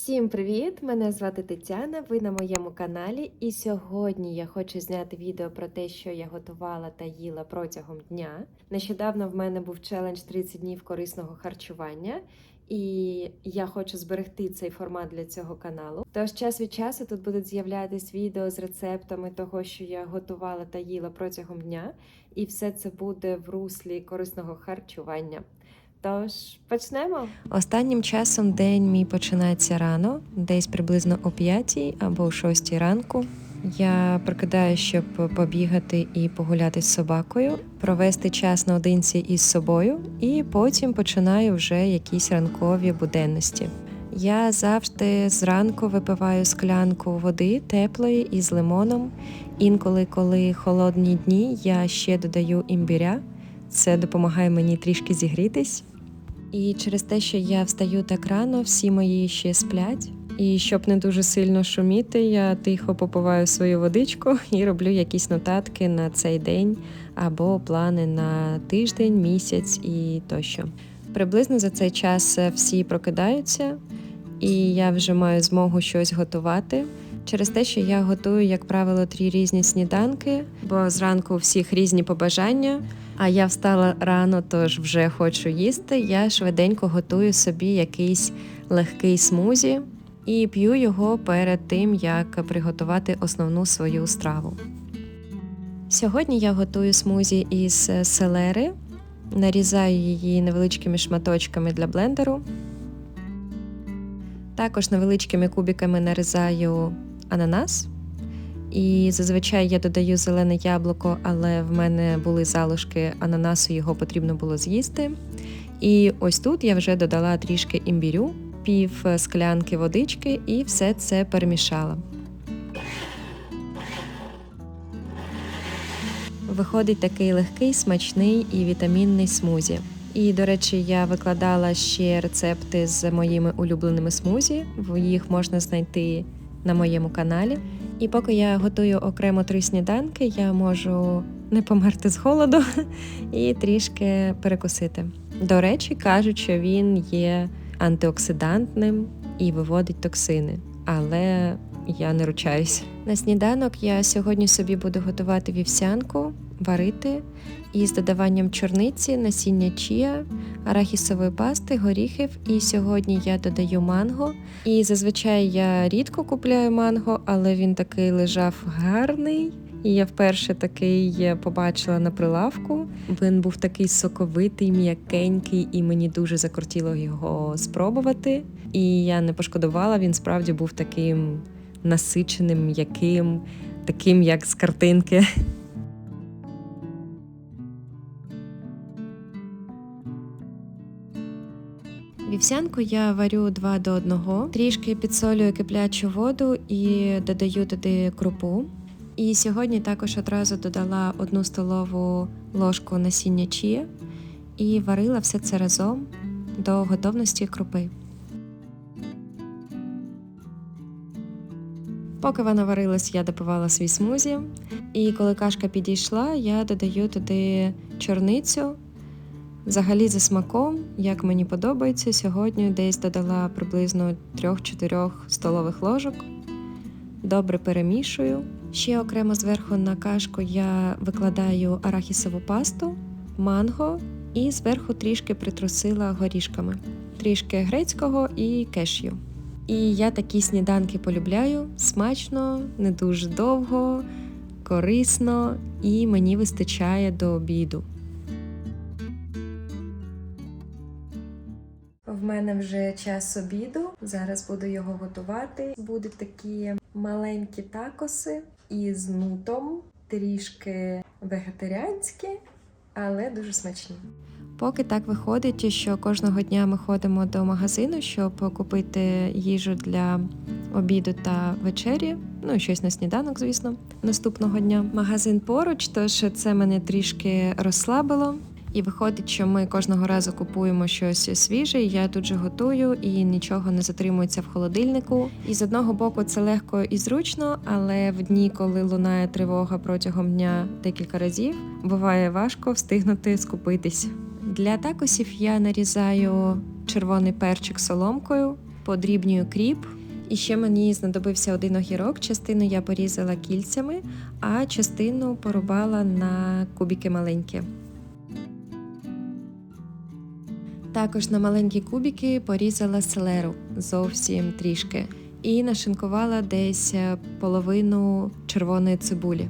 Всім привіт! Мене звати Тетяна. Ви на моєму каналі. І сьогодні я хочу зняти відео про те, що я готувала та їла протягом дня. Нещодавно в мене був челендж 30 днів корисного харчування, і я хочу зберегти цей формат для цього каналу. Тож час від часу тут будуть з'являтись відео з рецептами того, що я готувала та їла протягом дня, і все це буде в руслі корисного харчування. Тож почнемо. Останнім часом день мій починається рано, десь приблизно о 5 або о 6 ранку. Я прокидаю, щоб побігати і погуляти з собакою, провести час наодинці із собою, і потім починаю вже якісь ранкові буденності. Я завжди зранку випиваю склянку води теплої із лимоном. Інколи, коли холодні дні, я ще додаю імбіря. Це допомагає мені трішки зігрітись. І через те, що я встаю так рано, всі мої ще сплять. І щоб не дуже сильно шуміти, я тихо попиваю свою водичку і роблю якісь нотатки на цей день або плани на тиждень, місяць і тощо. Приблизно за цей час всі прокидаються, і я вже маю змогу щось готувати. Через те, що я готую, як правило, три різні сніданки, бо зранку у всіх різні побажання. А я встала рано, тож вже хочу їсти. Я швиденько готую собі якийсь легкий смузі і п'ю його перед тим, як приготувати основну свою страву. Сьогодні я готую смузі із селери, нарізаю її невеличкими шматочками для блендеру. Також невеличкими кубиками нарізаю ананас. І зазвичай я додаю зелене яблуко, але в мене були залишки ананасу, його потрібно було з'їсти. І ось тут я вже додала трішки імбірю, пів склянки водички і все це перемішала. Виходить такий легкий, смачний і вітамінний смузі. І, до речі, я викладала ще рецепти з моїми улюбленими смузі. Їх можна знайти на моєму каналі. І поки я готую окремо три сніданки, я можу не померти з голоду і трішки перекусити. До речі, кажуть, що він є антиоксидантним і виводить токсини, але я не ручаюсь. На сніданок я сьогодні собі буду готувати вівсянку, варити із додаванням чорниці, насіння чія, арахісової пасти, горіхів. І сьогодні я додаю манго. І зазвичай я рідко купляю манго, але він такий лежав гарний. І я вперше такий побачила на прилавку. Він був такий соковитий, м'якенький, і мені дуже закортіло його спробувати. І я не пошкодувала, він справді був таким насиченим, м'яким, таким, як з картинки. Вівсянку я варю 2 до 1, трішки підсолюю киплячу воду і додаю туди крупу. І сьогодні також одразу додала одну столову ложку насіння чія і варила все це разом до готовності крупи. Поки вона варилась, я допивала свій смузі. І коли кашка підійшла, я додаю туди чорницю. Взагалі за смаком, як мені подобається, сьогодні десь додала приблизно 3-4 столових ложок. Добре перемішую. Ще окремо зверху на кашку я викладаю арахісову пасту, манго і зверху трішки притрусила горішками, трішки грецького і кешю. І я такі сніданки полюбляю смачно, не дуже довго, корисно і мені вистачає до обіду. В мене вже час обіду. Зараз буду його готувати. Будуть такі маленькі такоси із нутом, трішки вегетаріанські, але дуже смачні. Поки так виходить, що кожного дня ми ходимо до магазину, щоб купити їжу для обіду та вечері. Ну щось на сніданок, звісно, наступного дня. Магазин поруч, тож це мене трішки розслабило. І виходить, що ми кожного разу купуємо щось свіже. Я тут же готую і нічого не затримується в холодильнику. І з одного боку це легко і зручно, але в дні, коли лунає тривога протягом дня декілька разів, буває важко встигнути скупитись. Для такосів я нарізаю червоний перчик соломкою, подрібнюю кріп. І ще мені знадобився один огірок. Частину я порізала кільцями, а частину порубала на кубики маленькі. Також на маленькі кубики порізала селеру зовсім трішки і нашинкувала десь е, половину червоної цибулі.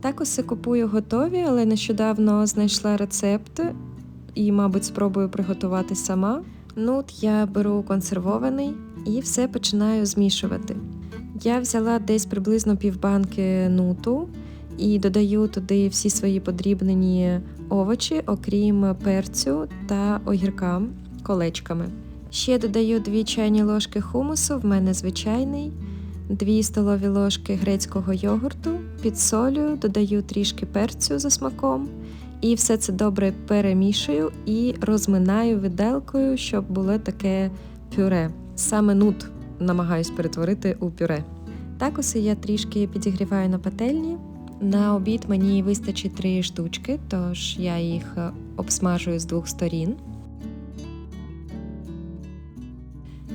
Також купую готові, але нещодавно знайшла рецепт і, мабуть, спробую приготувати сама. Ну, от я беру консервований і все починаю змішувати. Я взяла десь приблизно півбанки нуту і додаю туди всі свої подрібнені овочі, окрім перцю та огірка колечками. Ще додаю 2 чайні ложки хумусу, в мене звичайний, 2 столові ложки грецького йогурту, підсолюю, додаю трішки перцю за смаком. І все це добре перемішую і розминаю виделкою, щоб було таке пюре. Саме нут намагаюсь перетворити у пюре. Також я трішки підігріваю на пательні. На обід мені вистачить три штучки, тож я їх е, обсмажую з двох сторін.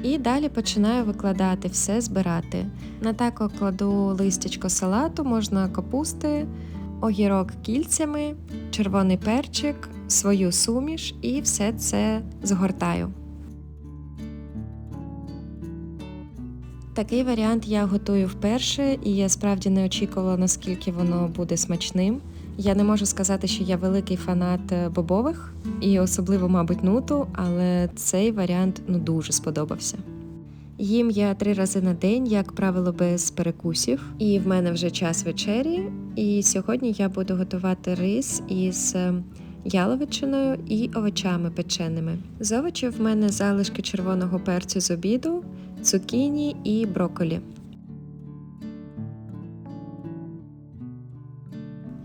І далі починаю викладати все, збирати. На тако кладу листячко салату, можна капусти, огірок кільцями, червоний перчик, свою суміш і все це згортаю. Такий варіант я готую вперше, і я справді не очікувала, наскільки воно буде смачним. Я не можу сказати, що я великий фанат е, бобових і особливо, мабуть, нуту, але цей варіант ну дуже сподобався. Їм я три рази на день, як правило, без перекусів, і в мене вже час вечері. І сьогодні я буду готувати рис із е, яловичиною і овочами печеними. З овочів в мене залишки червоного перцю з обіду, цукіні і брокколі.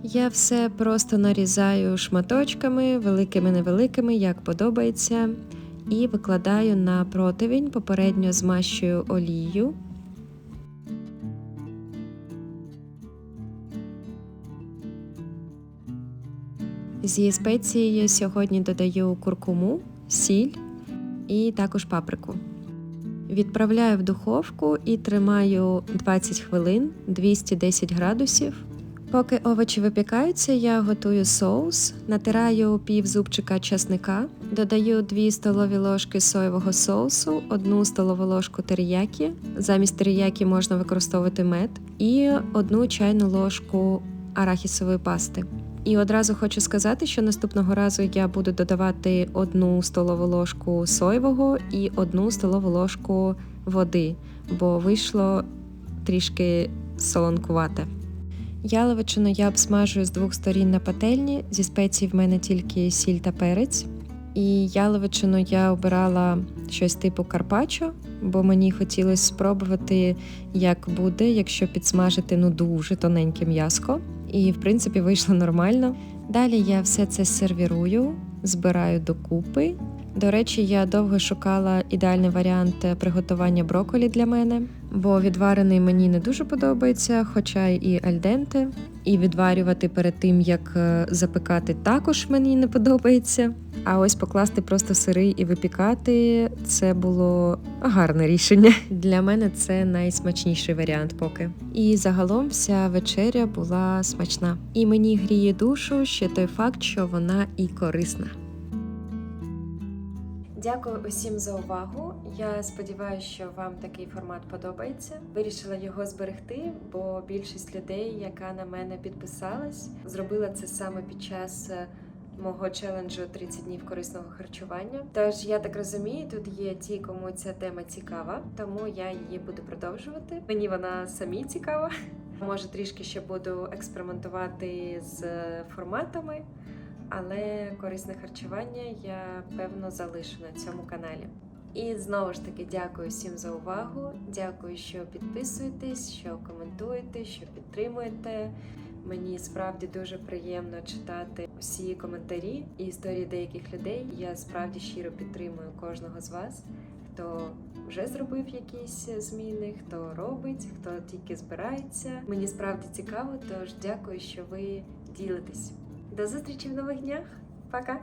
Я все просто нарізаю шматочками, великими невеликими, як подобається, і викладаю на противень, попередньо змащую олією. Зі спецією сьогодні додаю куркуму, сіль і також паприку. Відправляю в духовку і тримаю 20 хвилин 210 градусів. Поки овочі випікаються, я готую соус, натираю пів зубчика часника, додаю 2 столові ложки соєвого соусу, 1 столову ложку теріякі. Замість теріякі можна використовувати мед, і 1 чайну ложку арахісової пасти. І одразу хочу сказати, що наступного разу я буду додавати 1 столову ложку соєвого і 1 столову ложку води, бо вийшло трішки солонкувате. Яловичину я обсмажую з двох сторін на пательні. Зі спецій в мене тільки сіль та перець. І яловичину я обирала щось типу карпаччо, бо мені хотілося спробувати, як буде, якщо підсмажити ну дуже тоненьке м'яско. І, в принципі, вийшло нормально. Далі я все це сервірую, збираю докупи. До речі, я довго шукала ідеальний варіант приготування брокколі для мене, бо відварений мені не дуже подобається, хоча і альденте. І відварювати перед тим, як е, запекати, також мені не подобається. А ось покласти просто сирий і випікати це було гарне рішення. Для мене це найсмачніший варіант поки. І загалом вся вечеря була смачна. І мені гріє душу ще той факт, що вона і корисна. Дякую усім за увагу. Я сподіваюся, що вам такий формат подобається. Вирішила його зберегти, бо більшість людей, яка на мене підписалась, зробила це саме під час е, мого челенджу 30 днів корисного харчування. Тож я так розумію, тут є ті, кому ця тема цікава, тому я її буду продовжувати. Мені вона самі цікава. Може, трішки ще буду експериментувати з форматами але корисне харчування я певно залишу на цьому каналі. І знову ж таки дякую всім за увагу. Дякую, що підписуєтесь, що коментуєте, що підтримуєте. Мені справді дуже приємно читати всі коментарі і історії деяких людей. Я справді щиро підтримую кожного з вас, хто вже зробив якісь зміни, хто робить, хто тільки збирається. Мені справді цікаво, тож дякую, що ви ділитесь. До зустрічі в нових днях. Пока!